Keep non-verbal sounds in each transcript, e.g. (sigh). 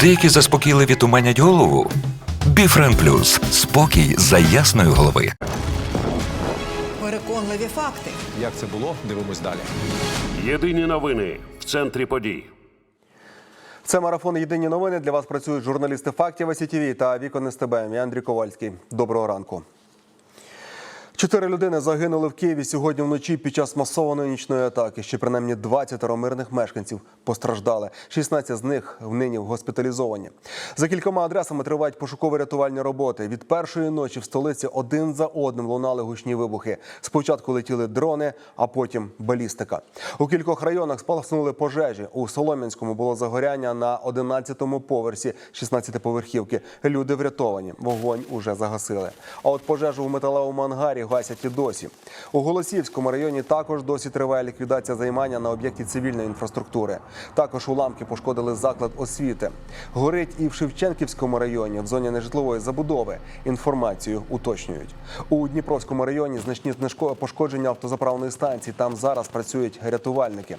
Деякі заспокійливі туманять голову. Біфрен Плюс спокій за ясної голови. Переконливі факти. Як це було? Дивимось далі. Єдині новини в центрі подій. Це марафон Єдині новини. Для вас працюють журналісти фактів СІТВ та Вікон СТБ. Я Андрій Ковальський. Доброго ранку. Чотири людини загинули в Києві сьогодні вночі під час масованої нічної атаки. Ще принаймні 20 мирних мешканців постраждали. 16 з них нині госпіталізовані. За кількома адресами тривають пошуково-рятувальні роботи. Від першої ночі в столиці один за одним лунали гучні вибухи. Спочатку летіли дрони, а потім балістика. У кількох районах спалахнули пожежі. У Солом'янському було загоряння на 11-му поверсі 16-поверхівки. Люди врятовані. Вогонь уже загасили. А от пожежу у металевому ангарі гасять і досі. У Голосіївському районі також досі триває ліквідація займання на об'єкті цивільної інфраструктури. Також уламки пошкодили заклад освіти. Горить і в Шевченківському районі в зоні нежитлової забудови. Інформацію уточнюють. У Дніпровському районі значні пошкодження автозаправної станції. Там зараз працюють рятувальники.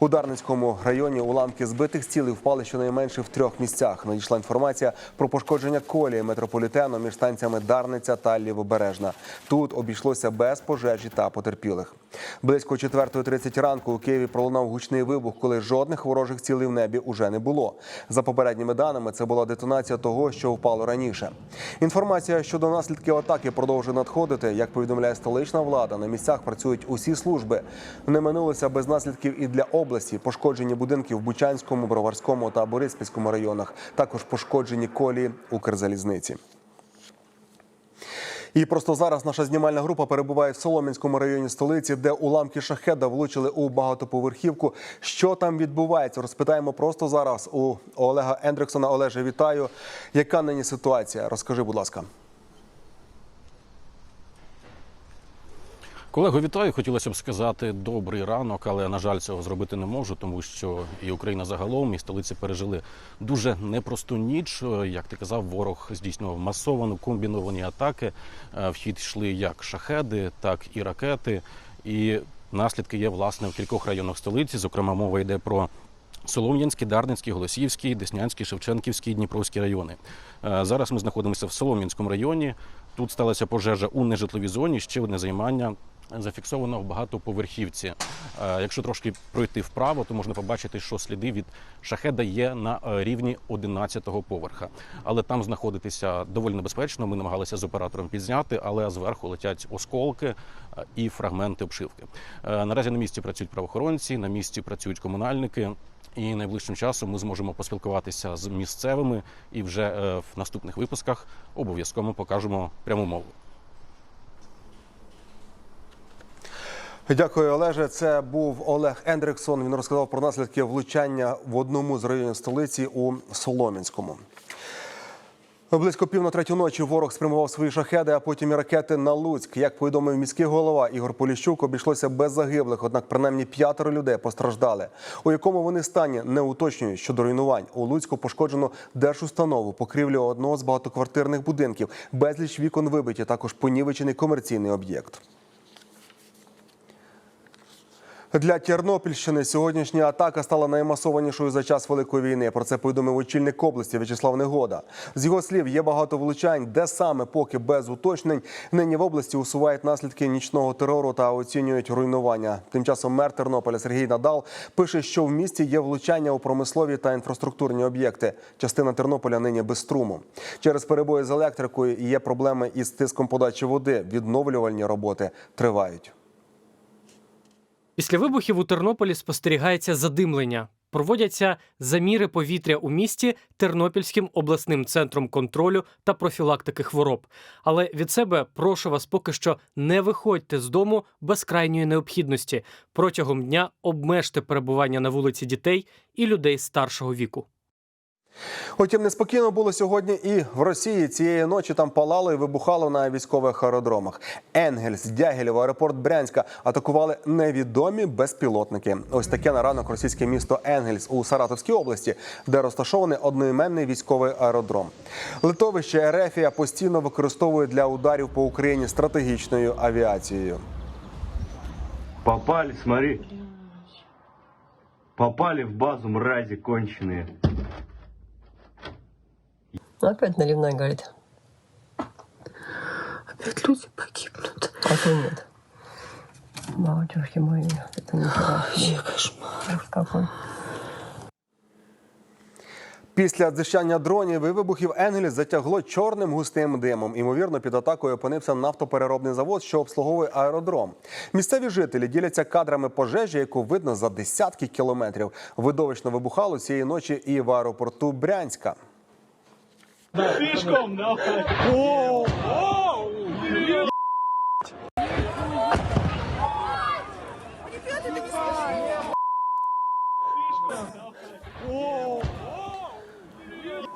У Дарницькому районі уламки збитих цілей впали щонайменше в трьох місцях. Надійшла інформація про пошкодження колії метрополітену між станціями Дарниця та Лівобережна. Тут обійшлося без пожежі та потерпілих. Близько 4.30 ранку у Києві пролунав гучний вибух, коли жодних ворожих цілей в небі уже не було. За попередніми даними, це була детонація того, що впало раніше. Інформація щодо наслідків атаки продовжує надходити. Як повідомляє столична влада, на місцях працюють усі служби. Не минулося без наслідків і для області. Пошкоджені будинки в Бучанському, Броварському та Бориспільському районах. Також пошкоджені колії Укрзалізниці. І просто зараз наша знімальна група перебуває в Солом'янському районі столиці, де уламки шахеда влучили у багатоповерхівку. Що там відбувається? Розпитаємо просто зараз у Олега Ендриксона. Олеже, вітаю. Яка нині ситуація? Розкажи, будь ласка. Колего, вітаю. Хотілося б сказати добрий ранок, але на жаль, цього зробити не можу, тому що і Україна загалом, і столиці пережили дуже непросту ніч. Як ти казав, ворог здійснював масовану комбіновані атаки. Е, В хід йшли як шахеди, так і ракети. І наслідки є власне в кількох районах столиці. Зокрема, мова йде про Солом'янський, Дарницький, Голосіївський, Деснянський, Шевченківський, Дніпровський райони. Е, Зараз ми знаходимося в Солом'янському районі. Тут сталася пожежа у нежитловій зоні. Ще одне займання зафіксовано в багатоповерхівці. Е, Якщо трошки пройти вправо, то можна побачити, що сліди від шахеда є на е, рівні 11-го поверха. Але там знаходитися доволі небезпечно. Ми намагалися з оператором підзняти, але зверху летять осколки е, і фрагменти обшивки. Наразі на місці працюють правоохоронці, на місці працюють комунальники. І найближчим часом ми зможемо поспілкуватися з місцевими і вже в наступних випусках обов'язково покажемо пряму мову. Дякую, Олеже. Це був Олег Ендриксон. Він розказав про наслідки влучання в одному з районів столиці у Солом'янському. Близько пів на третю ночі ворог спрямував свої шахеди, а потім і ракети на Луцьк. Як повідомив міський голова Ігор Поліщук, обійшлося без загиблих, однак принаймні п'ятеро людей постраждали. У якому вони стані не уточнюють щодо руйнувань. У Луцьку пошкоджено держустанову, покрівлю одного з багатоквартирних будинків, безліч вікон вибиті, також понівечений комерційний об'єкт. Для Тернопільщини сьогоднішня атака стала наймасованішою за час великої війни. Про це повідомив очільник області В'ячеслав Негода. З його слів, є багато влучань, де саме поки без уточнень нині в області усувають наслідки нічного терору та оцінюють руйнування. Тим часом мер Тернополя Сергій Надал пише, що в місті є влучання у промислові та інфраструктурні об'єкти. Частина Тернополя нині без струму. Через перебої з електрикою є проблеми із тиском подачі води. Відновлювальні роботи тривають. Після вибухів у Тернополі спостерігається задимлення. Проводяться заміри повітря у місті Тернопільським обласним центром контролю та профілактики хвороб. Але від себе прошу вас поки що не виходьте з дому без крайньої необхідності. Протягом дня обмежте перебування на вулиці дітей і людей старшого віку. Утім, неспокійно було сьогодні і в Росії. Цієї ночі там палало і вибухало на військових аеродромах. Енгельс, Дягілєво, аеропорт Брянська атакували невідомі безпілотники. Ось таке на ранок російське місто Енгельс у Саратовській області, де розташований одноіменний військовий аеродром. Литовище Ерефія постійно використовує для ударів по Україні стратегічною авіацією. Попали, смотри. Попали в базу, мрази конченые. Ну, Опять наливной горит. Опять люди погибнут. А то нет. Батюшки мои, это не кошмар. Какой. Після дзищання дронів і вибухів Енгеліс затягло чорним густим димом. Імовірно, під атакою опинився нафтопереробний завод, що обслуговує аеродром. Місцеві жителі діляться кадрами пожежі, яку видно за десятки кілометрів. Видовищно вибухало цієї ночі і в аеропорту Брянська. Пішком, давай. О, о, Пішком, давай. О,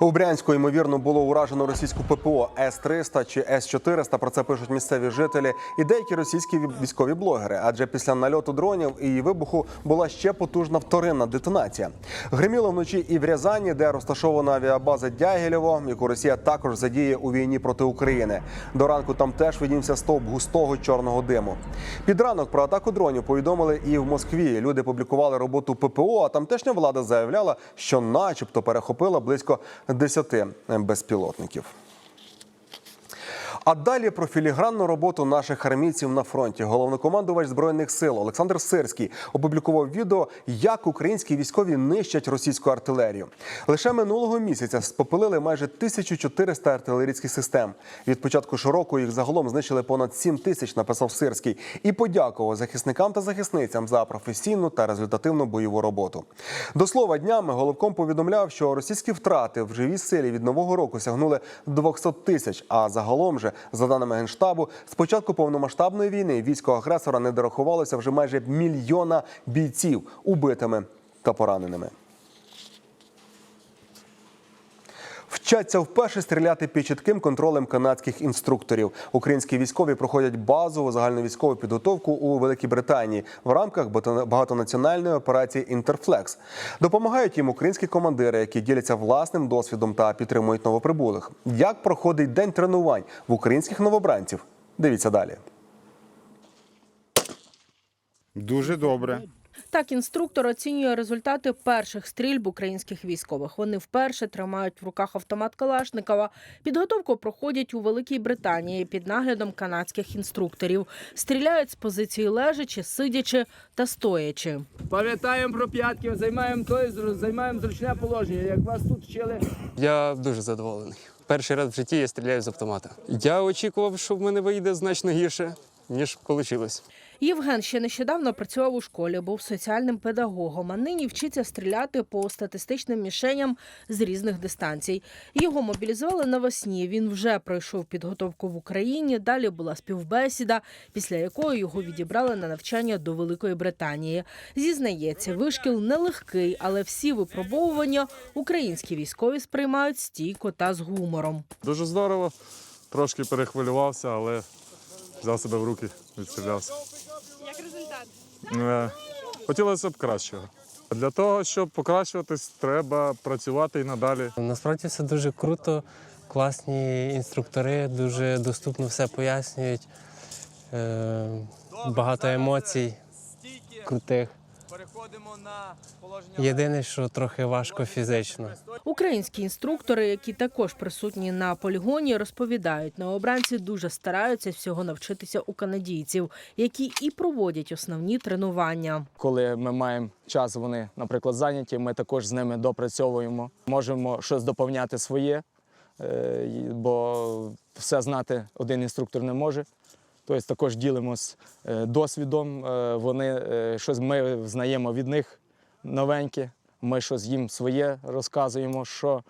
у Брянську, ймовірно, було уражено російську ППО С-300 чи С-400. Про це пишуть місцеві жителі і деякі російські військові блогери. Адже після нальоту дронів і вибуху була ще потужна вторинна детонація. Гриміло вночі і в Рязані, де розташована авіабаза Дягілєво, яку Росія також задіє у війні проти України. До ранку там теж виднівся стовп густого чорного диму. Під ранок про атаку дронів повідомили і в Москві. Люди публікували роботу ППО. А тамтешня влада заявляла, що, начебто, перехопила близько 10 безпілотників. А далі про філігранну роботу наших армійців на фронті. Головнокомандувач збройних сил Олександр Сирський опублікував відео, як українські військові нищать російську артилерію. Лише минулого місяця спопилили майже 1400 артилерійських систем. Від початку ж року їх загалом знищили понад 7 тисяч. Написав Сирський і подякував захисникам та захисницям за професійну та результативну бойову роботу. До слова, днями головком повідомляв, що російські втрати в живій силі від нового року сягнули 200 тисяч. А загалом же, за даними генштабу, з початку повномасштабної війни військо агресора не дорахувалося вже майже мільйона бійців убитими та пораненими. Вчаться вперше стріляти під чітким контролем канадських інструкторів. Українські військові проходять базову загальновійськову підготовку у Великій Британії в рамках багатонаціональної операції Інтерфлекс. Допомагають їм українські командири, які діляться власним досвідом та підтримують новоприбулих. Як проходить день тренувань в українських новобранців? Дивіться далі. Дуже добре. Так, інструктор оцінює результати перших стрільб українських військових. Вони вперше тримають в руках автомат Калашникова. Підготовку проходять у Великій Британії під наглядом канадських інструкторів. Стріляють з позиції лежачи, сидячи та стоячи. Пам'ятаємо про п'ятки, займаємо той, займаємо зручне положення, як вас тут вчили. Я дуже задоволений. Перший раз в житті я стріляю з автомата. Я очікував, що в мене вийде значно гірше, ніж вийшло. Євген ще нещодавно працював у школі, був соціальним педагогом, а нині вчиться стріляти по статистичним мішеням з різних дистанцій. Його мобілізували навесні. Він вже пройшов підготовку в Україні. Далі була співбесіда, після якої його відібрали на навчання до Великої Британії. Зізнається, вишкіл нелегкий, але всі випробовування українські військові сприймають стійко та з гумором. Дуже здорово. Трошки перехвилювався, але взяв себе в руки, відстрілявся. Як результат? Хотілося б кращого. Для того, щоб покращуватись, треба працювати і надалі. Насправді все дуже круто, класні інструктори, дуже доступно все пояснюють. Е, багато емоцій крутих. Переходимо на положення. Єдине, що трохи важко фізично. Українські інструктори, які також присутні на полігоні, розповідають, новобранці дуже стараються всього навчитися у канадійців, які і проводять основні тренування. Коли ми маємо час, вони, наприклад, зайняті, ми також з ними допрацьовуємо. Можемо щось доповняти своє, е, бо все знати один інструктор не може. Тобто також ділимось е, досвідом. е, Вони е, щось ми знаємо від них новеньке. Ми щось їм своє розказуємо, що,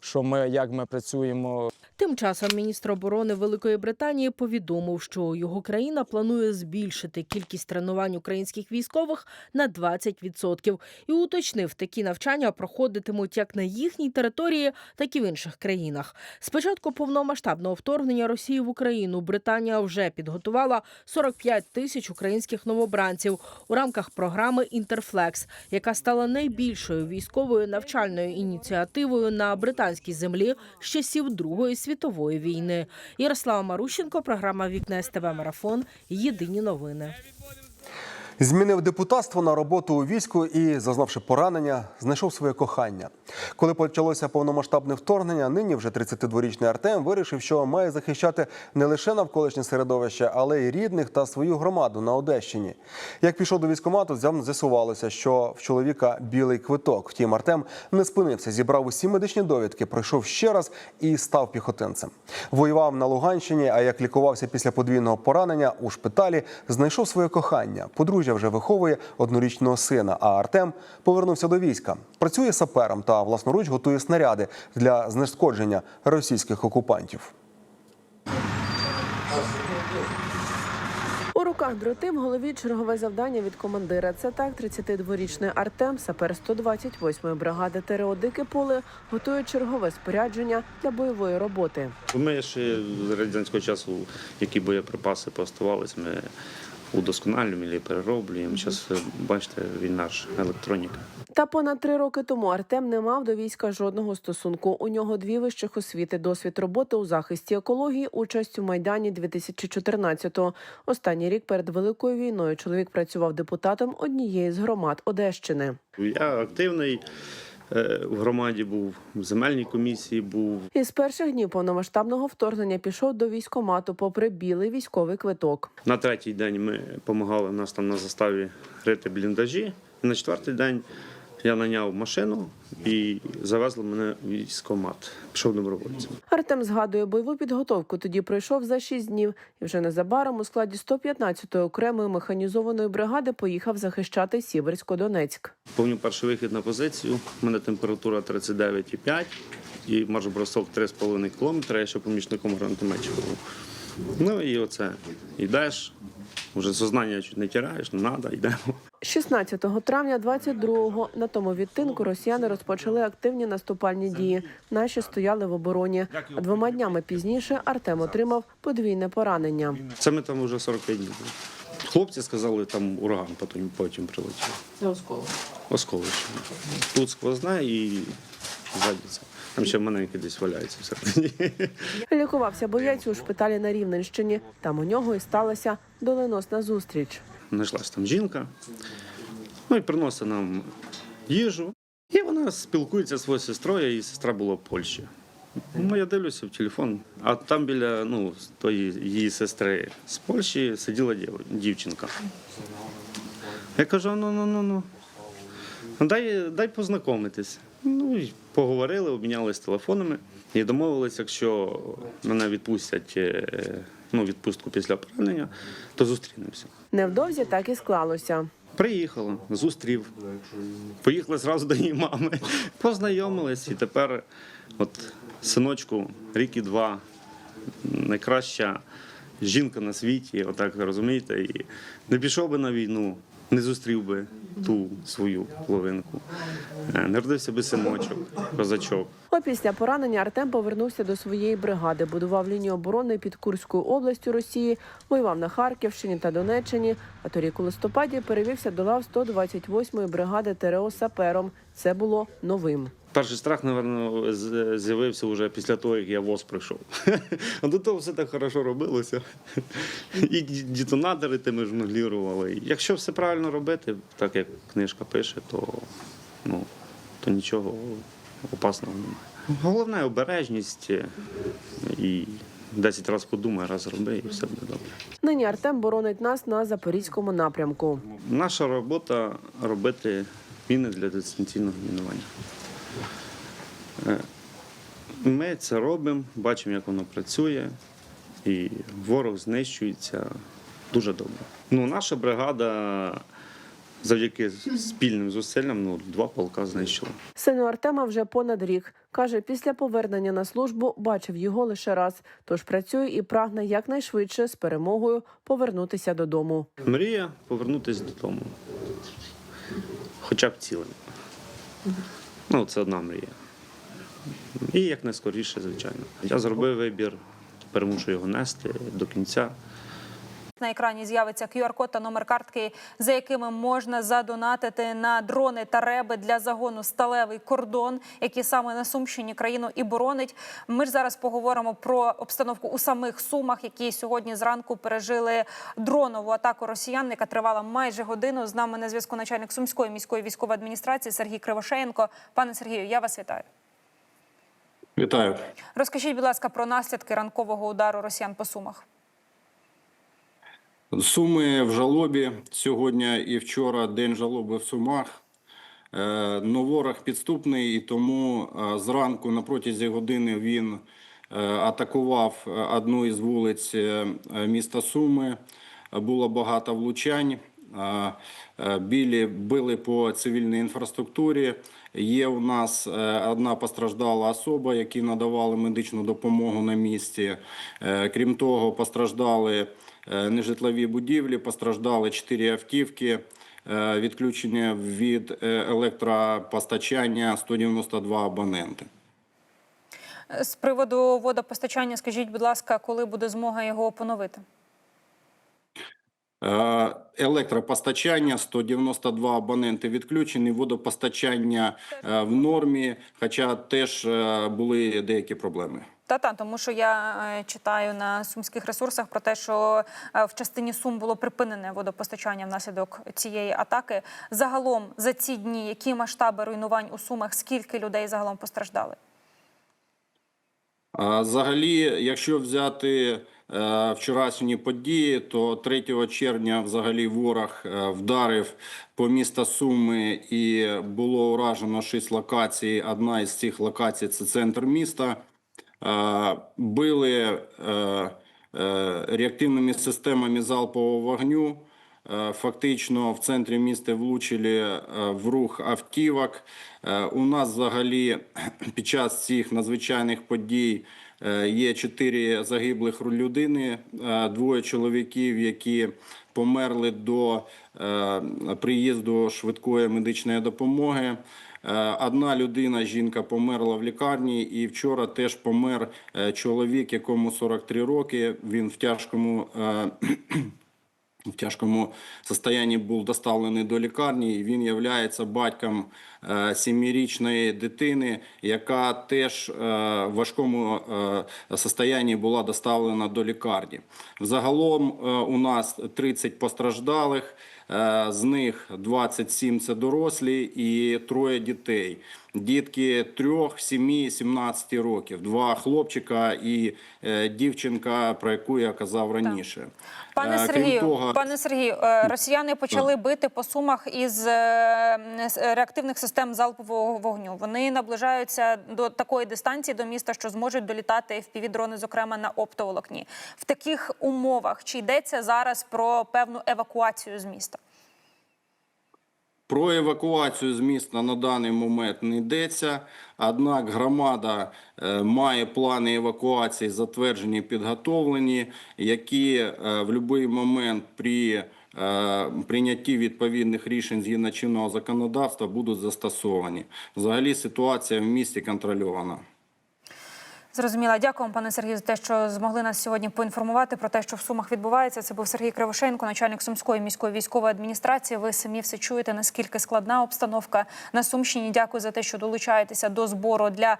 що ми, як ми працюємо. Тим часом міністр оборони Великої Британії повідомив, що його країна планує збільшити кількість тренувань українських військових на 20% і уточнив, такі навчання проходитимуть як на їхній території, так і в інших країнах. Спочатку повномасштабного вторгнення Росії в Україну Британія вже підготувала 45 тисяч українських новобранців у рамках програми Інтерфлекс, яка стала найбільшою військовою навчальною ініціативою на британській землі з часів Другої світової війни. Ярослава Марущенко, програма Вікна СТВ Марафон. Єдині новини. Змінив депутатство на роботу у війську і, зазнавши поранення, знайшов своє кохання. Коли почалося повномасштабне вторгнення, нині вже 32-річний Артем вирішив, що має захищати не лише навколишнє середовище, але й рідних та свою громаду на Одещині. Як пішов до військкомату, зям- з'ясувалося, що в чоловіка білий квиток. Втім, Артем не спинився, зібрав усі медичні довідки, пройшов ще раз і став піхотинцем. Воював на Луганщині, а як лікувався після подвійного поранення у шпиталі, знайшов своє кохання. Подружжя вже виховує однорічного сина. А Артем повернувся до війська. Працює сапером та власноруч готує снаряди для знешкодження російських окупантів. У руках дроти в голові чергове завдання від командира. Це так 32-річний Артем, сапер 128-ї бригади ТРО Дике поле, готує чергове спорядження для бойової роботи. Ми ще з радянського часу, які боєприпаси поставалися, ми удосконалюємо перероблюємо. Зараз, бачите, війна ж електроніка. Та понад три роки тому Артем не мав до війська жодного стосунку. У нього дві вищих освіти, досвід роботи у захисті екології, участь у майдані 2014-го. Останній рік перед великою війною чоловік працював депутатом однієї з громад Одещини. Я активний е, в громаді був, в земельній комісії був. Із перших днів повномасштабного вторгнення пішов до військомату, попри білий військовий квиток. На третій день ми допомагали нас там на заставі рити бліндажі. На четвертий день я наняв машину і завезли мене в військкомат. Пішов добровольцем. Артем згадує бойову підготовку. Тоді пройшов за шість днів, і вже незабаром у складі 115-ї окремої механізованої бригади поїхав захищати Сіверсько-Донецьк. Повню перший вихід на позицію. У мене температура 39,5 і марш бросок 3,5 кілометра. Я ще помічником гранатометчика. Ну і оце. Йдеш, вже сознання чуть не тираєш, не треба, йдемо. 16 травня 22-го на тому відтинку росіяни розпочали активні наступальні дії. Наші стояли в обороні. А двома днями пізніше Артем отримав подвійне поранення. Це ми там вже 45 днів. Хлопці сказали, там ураган потім, потім прилетів. Це осколок. Осколище. Тут сквозна і ззаді це. Там ще маленький десь валяється всередині. Лікувався боєць у шпиталі на Рівненщині. Там у нього і сталася доленосна зустріч. Знайшлась там жінка, ну і приносить нам їжу. І вона спілкується зі своєю сестрою, її сестра була в Польщі. Ну, я дивлюся в телефон, а там біля ну, тої її сестри з Польщі сиділа дів- дівчинка. Я кажу: ну ну ну ну. ну дай, дай познайомитись. Ну і поговорили, обмінялись телефонами і домовилися, якщо мене відпустять е, ну, відпустку після поранення, то зустрінемося. Невдовзі так і склалося. Приїхала, зустрів. Поїхали зразу до її мами. Познайомились і тепер, от синочку, рік і два, найкраща жінка на світі, отак розумієте, і не пішов би на війну, не зустрів би ту свою половинку. Не родився би синочок, козачок. Опісля поранення Артем повернувся до своєї бригади, будував лінію оборони під Курською областю Росії, воював на Харківщині та Донеччині. А торік у листопаді перевівся до лав 128-ї бригади ТРО сапером. Це було новим. Перший страх, напевно, з'явився вже після того, як я ВОЗ прийшов. (laughs) А до того все так хорошо робилося. (laughs) І детонатори тими жонглірували. Якщо все правильно робити, так як книжка пише, то, ну, то нічого опасного немає. Головне обережність і 10 разів подумай, раз роби, і все буде добре. Нині Артем боронить нас на запорізькому напрямку. Наша робота робити міни для дистанційного мінування. Е, Ми це робимо, бачимо, як воно працює, і ворог знищується дуже добре. Ну, наша бригада завдяки спільним зусиллям ну, два полка знищила. Сину Артема вже понад рік. Каже, після повернення на службу бачив його лише раз. Тож працює і прагне якнайшвидше з перемогою повернутися додому. Мрія повернутися додому. Хоча б цілим. Ну, це одна мрія. І як найскоріше, звичайно. Я зробив вибір, тепер мушу його нести до кінця. На екрані з'явиться QR-код та номер картки, за якими можна задонатити на дрони та реби для загону сталевий кордон, який саме на Сумщині країну і боронить. Ми ж зараз поговоримо про обстановку у самих Сумах, які сьогодні зранку пережили дронову атаку росіян, яка тривала майже годину. З нами на зв'язку начальник Сумської міської військової адміністрації Сергій Кривошеєнко. Пане Сергію, я вас вітаю. Вітаю. Розкажіть, будь ласка, про наслідки ранкового удару росіян по Сумах. Суми в жалобі сьогодні і вчора день жалоби в Сумах. Е, Ну, ворог підступний, і тому е, зранку на протязі години він е, атакував одну із вулиць міста Суми. Було багато влучань. Е, Білі били по цивільній інфраструктурі. Є у нас е, одна постраждала особа, які надавали медичну допомогу на місці. Е, Крім того, постраждали нежитлові будівлі, постраждали чотири автівки. Відключення від електропостачання 192 абоненти. З приводу водопостачання, скажіть, будь ласка, коли буде змога його поновити? Е, Електропостачання 192 абоненти відключені, водопостачання е, в нормі, хоча теж е, були деякі проблеми. Та та тому, що я читаю на сумських ресурсах про те, що в частині сум було припинене водопостачання внаслідок цієї атаки. Загалом за ці дні які масштаби руйнувань у сумах, скільки людей загалом постраждали? Взагалі, якщо взяти вчорашні події, то 3 червня взагалі ворог е, вдарив по міста Суми і було уражено 6 локацій. Одна із цих локацій це центр міста. Е, Били е, е, реактивними системами залпового вогню. Е, Фактично в центрі міста влучили е, в рух автівок. Е, У нас взагалі (clears throat) під час цих надзвичайних подій е, є чотири загиблих людини, е, двоє чоловіків, які померли до е, приїзду швидкої медичної допомоги. Е, Одна людина, жінка, померла в лікарні, і вчора теж помер е, чоловік, якому 43 роки. Він в тяжкому. В тяжкому состоянні був доставлений до лікарні. і Він є батьком е, сімирічної дитини, яка теж е, в важкому е, состоянні була доставлена до лікарні. Взагалом у нас 30 постраждалих. Е, З них 27 – це дорослі і троє дітей. Дітки 3, 7, 17 років. Два хлопчика і е, дівчинка, про яку я казав раніше. Пане Е, Сергію, того- пане Сергію, росіяни почали бити по сумах із реактивних систем залпового вогню. Вони наближаються до такої дистанції до міста, що зможуть долітати FPV-дрони, зокрема на оптоволокні. В таких умовах чи йдеться зараз про певну евакуацію з міста? Про евакуацію з міста на даний момент не йдеться. Однак громада е, має плани евакуації затверджені, підготовлені, які е, в будь-який момент при е, прийнятті відповідних рішень згідно чинного законодавства будуть застосовані. Взагалі ситуація в місті контрольована. Зрозуміла. Дякую, пане Сергію, за те, що змогли нас сьогодні поінформувати про те, що в Сумах відбувається. Це був Сергій Кривошенко, начальник Сумської міської військової адміністрації. Ви самі все чуєте, наскільки складна обстановка на Сумщині. Дякую за те, що долучаєтеся до збору для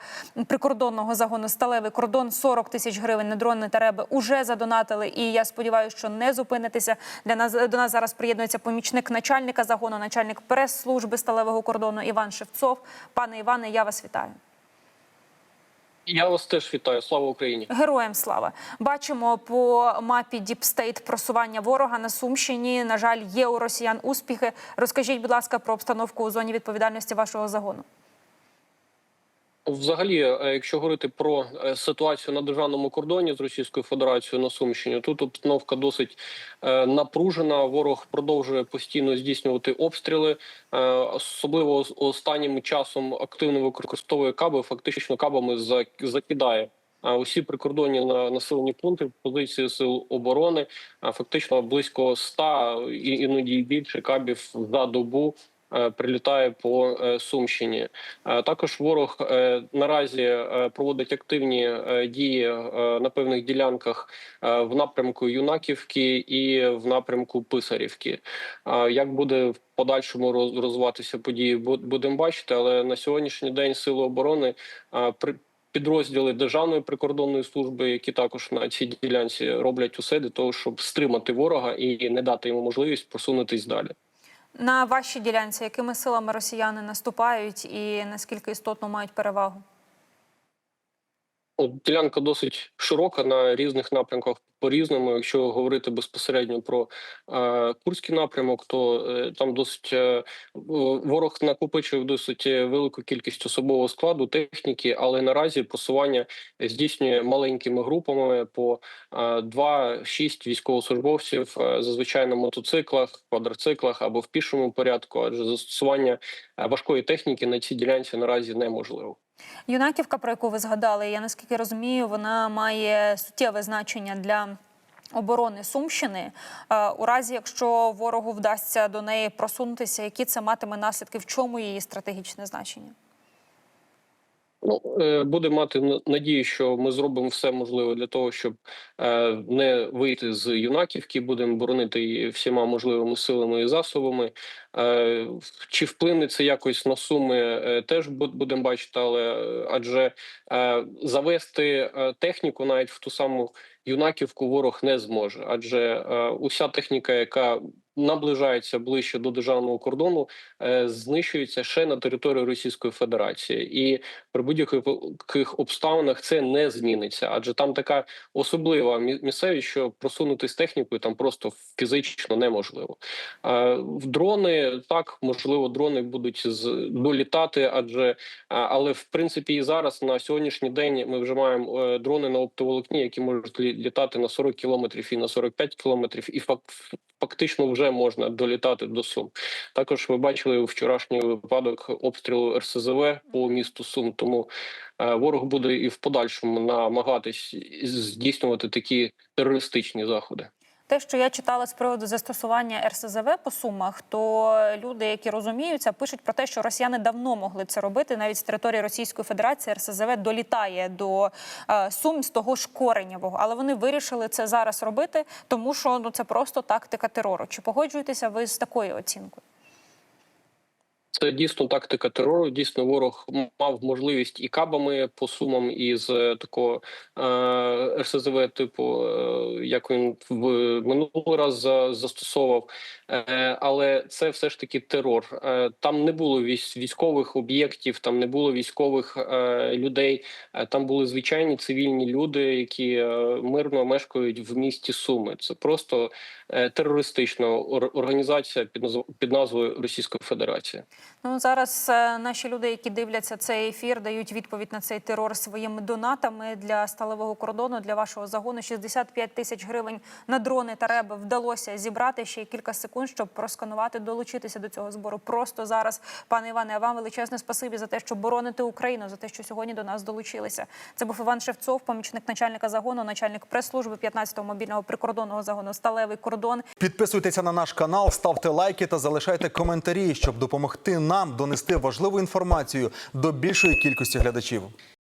прикордонного загону сталевий кордон. 40 тисяч гривень на дрони та реби уже задонатили. І я сподіваюся, що не зупинитеся. Для нас до нас зараз приєднується помічник начальника загону, начальник прес-служби сталевого кордону Іван Шевцов. Пане Іване, я вас вітаю. Я вас теж вітаю. Слава Україні. Героям слава бачимо по мапі Діпстейт просування ворога на Сумщині. На жаль, є у росіян успіхи. Розкажіть, будь ласка, про обстановку у зоні відповідальності вашого загону. Взагалі, е, якщо говорити про е, ситуацію на державному кордоні з Російською Федерацією на Сумщині, тут обстановка досить е, напружена. Ворог продовжує постійно здійснювати обстріли. Особливо останнім часом активно використовує каби. Фактично кабами за- закидає. Усі прикордонні на населені пункти позиції сил оборони а фактично близько 100, іноді більше кабів за добу прилітає по е, Сумщині. Е, Також ворог е, наразі е, проводить активні е, дії е, на певних ділянках е, в напрямку Юнаківки і в напрямку Писарівки. Як буде в подальшому розвиватися події, будемо бачити. Але на сьогоднішній день сили оборони при підрозділи Державної прикордонної служби, які також на цій ділянці роблять усе для того, щоб стримати ворога і не дати йому можливість просунутись далі. На вашій ділянці, якими силами росіяни наступають і наскільки істотно мають перевагу? От ділянка досить широка на різних напрямках по-різному. Якщо говорити безпосередньо про е, Курський напрямок, то е, там досить е, ворог накопичив досить велику кількість особового складу, техніки, але наразі просування здійснює маленькими групами по е, 2-6 військовослужбовців, е, зазвичай на мотоциклах, квадроциклах або в пішому порядку, адже застосування е, важкої техніки на цій ділянці наразі неможливо. Юнаківка, про яку ви згадали, я наскільки розумію, вона має суттєве значення для оборони Сумщини. Е, У разі, якщо ворогу вдасться до неї просунутися, які це матиме наслідки, в чому її стратегічне значення? Ну, е, буде мати надію, що ми зробимо все можливе для того, щоб е, не вийти з юнаківки. Будемо боронити її всіма можливими силами і засобами. Е, Чи вплине це якось на суми, теж будемо бачити, але адже завести техніку навіть в ту саму юнаківку ворог не зможе, адже уся техніка, яка наближається ближче до державного кордону, е, знищується ще на території Російської Федерації, і при будь-яких обставинах це не зміниться, адже там така особлива мі- місцевість, що просунути з технікою там просто фізично неможливо. Е, В дрони так можливо, дрони будуть з долітати, адже але в принципі і зараз на сьогоднішній день ми вже маємо е, дрони на оптоволокні, які можуть лі- літати на 40 кілометрів і на 45 кілометрів, і фактично вже можна долітати до Сум. Також ви бачили вчорашній випадок обстрілу РСЗВ по місту Сум. Тому е, ворог буде і в подальшому намагатись здійснювати такі терористичні заходи. Те, що я читала з приводу застосування РСЗВ по сумах, то люди, які розуміються, пишуть про те, що росіяни давно могли це робити. Навіть з території Російської Федерації РСЗВ долітає до е, сум з того ж коренєвого. Але вони вирішили це зараз робити, тому що ну це просто тактика терору. Чи погоджуєтеся ви з такою оцінкою? Це дійсно тактика терору. Дійсно, ворог мав можливість і кабами по сумам, і з е, такого е, РСЗВ, типу, е, як він в минулий раз за- застосовував. Е, але це все ж таки терор. Е, там не було військ- військових об'єктів, там не було військових е, людей. Е, там були звичайні цивільні люди, які е, мирно мешкають в місті Суми. Це просто е, терористична організація під назв- під назвою Російська Федерація. Ну зараз е, наші люди, які дивляться цей ефір, дають відповідь на цей терор своїми донатами для сталевого кордону для вашого загону. 65 тисяч гривень на дрони та реби вдалося зібрати ще кілька секунд, щоб просканувати, долучитися до цього збору. Просто зараз, пане Іване, а вам величезне спасибі за те, що бороните Україну, за те, що сьогодні до нас долучилися. Це був Іван Шевцов, помічник начальника загону, начальник прес-служби 15-го мобільного прикордонного загону Сталевий кордон. Підписуйтеся на наш канал, ставте лайки та залишайте коментарі, щоб нам донести важливу інформацію до більшої кількості глядачів.